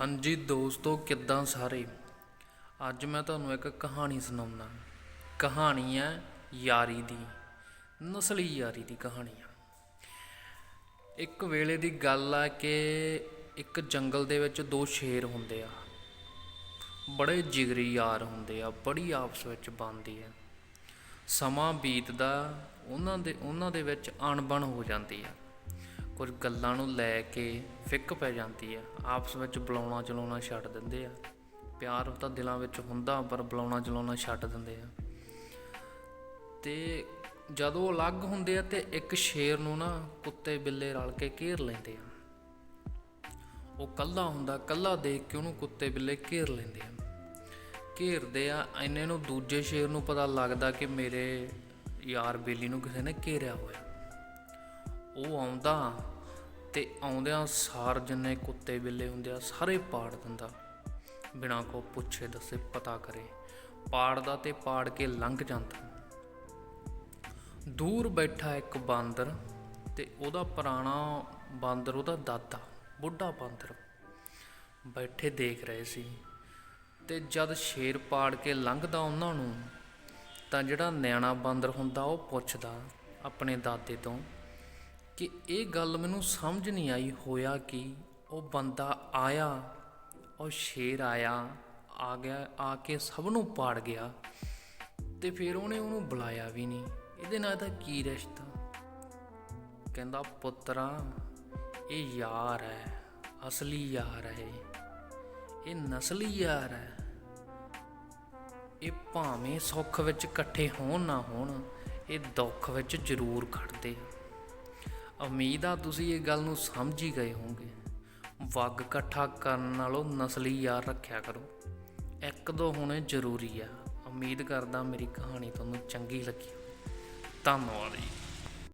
ਹਾਂਜੀ ਦੋਸਤੋ, ਕਿੱਦਾਂ ਸਾਰੇ? ਅੱਜ ਮੈਂ ਤੁਹਾਨੂੰ ਇੱਕ ਕਹਾਣੀ ਸੁਣਾਉਣਾ। ਕਹਾਣੀ ਹੈ ਯਾਰੀ ਦੀ, ਨਸਲੀ ਯਾਰੀ ਦੀ ਕਹਾਣੀ ਆ। ਇੱਕ ਵੇਲੇ ਦੀ ਗੱਲ ਆ ਕਿ ਇੱਕ ਜੰਗਲ ਦੇ ਵਿੱਚ ਦੋ ਸ਼ੇਰ ਹੁੰਦੇ ਆ। ਬੜੇ ਜਿਗਰੀ ਯਾਰ ਹੁੰਦੇ ਆ, ਬੜੀ ਆਪਸ ਵਿੱਚ ਬਣਦੀ ਆ। ਸਮਾਂ ਬੀਤਦਾ, ਉਹਨਾਂ ਦੇ ਉਹਨਾਂ ਦੇ ਵਿੱਚ ਅਣਬਣ ਹੋ ਜਾਂਦੀ ਆ। ਕੁਝ ਗੱਲਾਂ ਨੂੰ ਲੈ ਕੇ ਫਿੱਕ ਪੈ ਜਾਂਦੀ ਆ ਆਪਸ ਵਿੱਚ ਬੁਲਾਉਣਾ ਚਲਾਉਣਾ ਛੱਡ ਦਿੰਦੇ ਆ। ਪਿਆਰ ਤਾਂ ਦਿਲਾਂ ਵਿੱਚ ਹੁੰਦਾ, ਪਰ ਬੁਲਾਉਣਾ ਚਲਾਉਣਾ ਛੱਡ ਦਿੰਦੇ ਆ। ਤੇ ਜਦੋਂ ਅਲੱਗ ਹੁੰਦੇ ਆ ਤੇ ਇੱਕ ਸ਼ੇਰ ਨੂੰ ਨਾ ਕੁੱਤੇ ਬਿੱਲੇ ਰਲ ਕੇ ਘੇਰ ਲੈਂਦੇ ਆ। ਉਹ ਕੱਲਾ ਹੁੰਦਾ, ਕੱਲਾ ਦੇਖ ਕੇ ਉਹਨੂੰ ਕੁੱਤੇ ਬਿੱਲੇ ਘੇਰ ਲੈਂਦੇ ਆ। ਘੇਰਦੇ ਆ ਐਨੇ ਨੂੰ ਦੂਜੇ ਸ਼ੇਰ ਨੂੰ ਪਤਾ ਲੱਗਦਾ ਕਿ ਮੇਰੇ ਯਾਰ ਬੇਲੀ ਨੂੰ ਕਿਸੇ ਨੇ ਘੇਰਿਆ ਹੋਇਆ। ਉਹ ਆਉਂਦਾ ਤੇ ਆਉਂਦਿਆਂ ਸਾਰ ਜਿੰਨੇ ਕੁੱਤੇ ਬਿੱਲੇ ਹੁੰਦੇ ਆ, ਸਾਰੇ ਪਾੜ ਦਿੰਦਾ। ਬਿਨਾਂ ਕੋ ਪੁੱਛੇ ਦੱਸੇ ਪਤਾ ਕਰੇ। ਪਾੜਦਾ ਤੇ ਪਾੜ ਕੇ ਲੰਘ ਜਾਂਦਾ। ਦੂਰ ਬੈਠਾ ਇੱਕ ਬਾਂਦਰ ਤੇ ਉਹਦਾ ਪੁਰਾਣਾ ਬਾਂਦਰ, ਉਹਦਾ ਦਾਦਾ, ਬੁੱਢਾ ਬਾਂਦਰ ਬੈਠੇ ਦੇਖ ਰਹੇ ਸੀ। ਤੇ ਜਦ ਸ਼ੇਰ ਪਾੜ ਕੇ ਲੰਘਦਾ ਉਹਨਾਂ ਨੂੰ, ਤਾਂ ਜਿਹੜਾ ਨਿਆਣਾ ਬਾਂਦਰ ਹੁੰਦਾ, ਉਹ ਪੁੱਛਦਾ ਆਪਣੇ ਦਾਦੇ ਤੋਂ ਕਿ ਇਹ ਗੱਲ ਮੈਨੂੰ ਸਮਝ ਨਹੀਂ ਆਈ, ਹੋਇਆ ਕਿ? ਉਹ ਬੰਦਾ ਆਇਆ, ਉਹ ਸ਼ੇਰ ਆਇਆ, ਆ ਗਿਆ, ਆ ਕੇ ਸਭ ਨੂੰ ਪਾੜ ਗਿਆ ਤੇ ਫਿਰ ਉਹਨੇ ਉਹਨੂੰ ਬੁਲਾਇਆ ਵੀ ਨਹੀਂ। ਇਹਦੇ ਨਾਲ ਤਾਂ ਕੀ ਰਿਸ਼ਤਾ? ਕਹਿੰਦਾ, ਪੁੱਤਰਾ, ਇਹ ਯਾਰ ਹੈ, ਅਸਲੀ ਯਾਰ ਹੈ ਇਹ। ਨਸਲੀ ਯਾਰ ਹੈ। ਇਹ ਭਾਵੇਂ ਸੁੱਖ ਵਿੱਚ ਇਕੱਠੇ ਹੋਣ ਨਾ ਹੋਣ, ਇਹ ਦੁੱਖ ਵਿੱਚ ਜ਼ਰੂਰ ਖੜਦੇ ਆ। ਉਮੀਦ ਆ ਤੁਸੀਂ ਇਹ ਗੱਲ ਨੂੰ ਸਮਝ ਹੀ ਗਏ ਹੋਵੋਗੇ। ਵੱਗ ਇਕੱਠਾ ਕਰਨ ਨਾਲੋਂ ਨਸਲੀ ਯਾਰ ਰੱਖਿਆ ਕਰੋ। ਇੱਕ ਦੋ ਹੋਣੇ ਜ਼ਰੂਰੀ ਆ। ਉਮੀਦ ਕਰਦਾ ਮੇਰੀ ਕਹਾਣੀ ਤੁਹਾਨੂੰ ਚੰਗੀ ਲੱਗੀ। ਧੰਨਵਾਦ ਜੀ।